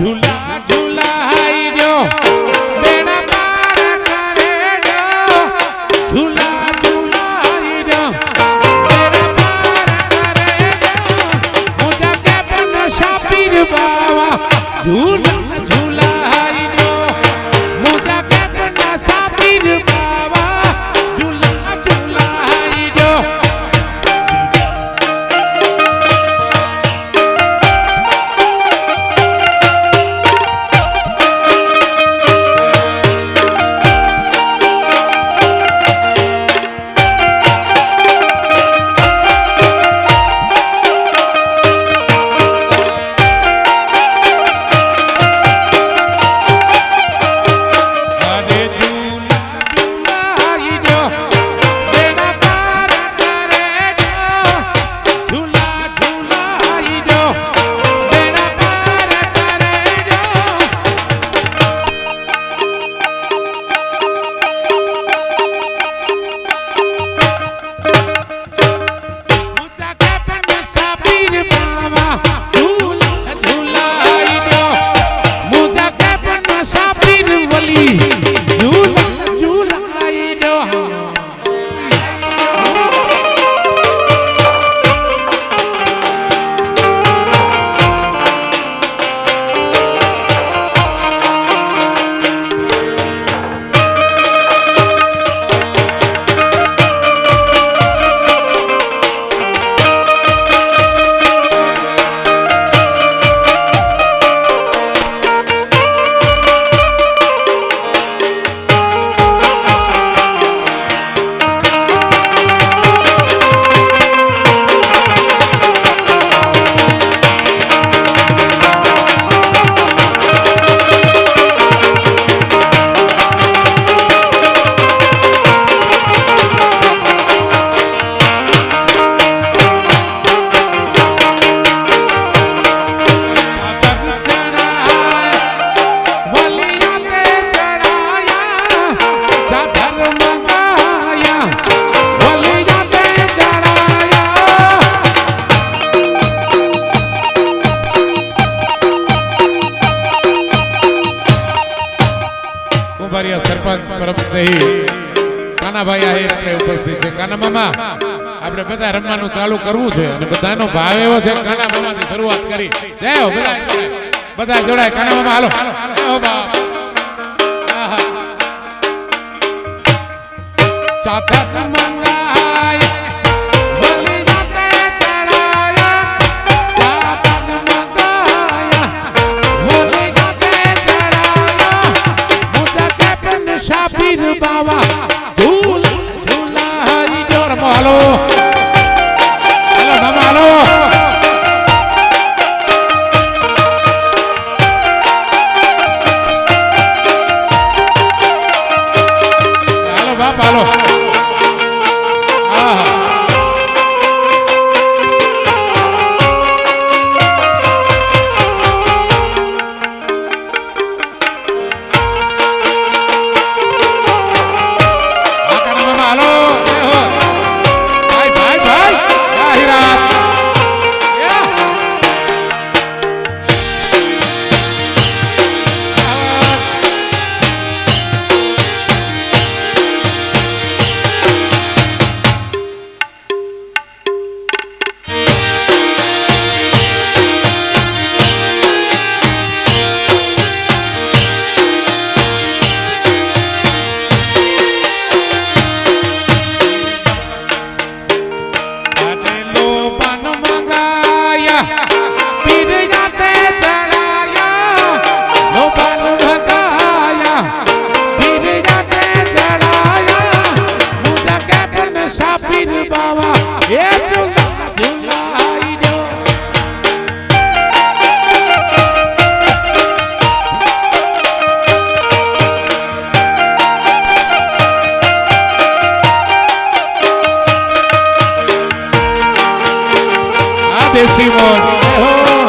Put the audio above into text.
ઝૂલા ઝૂલા high રહ્યો. બેડા પારા કરે રહ્યો. ઝૂલા Dude. કુંભારિયા સરપંચ પરમ સ્નેહી. કાનાભાઈ આહિર આપણે ઉપસ્થિત છે. કાના મામા, આપણે બધા રમવાનું ચાલુ કરવું છે અને બધાનો ભાવ એવો છે કાના મામાથી શરૂઆત કરી. જય બધા. બધા જોડાય. કાના મામા, હાલો. ચાતા Simon.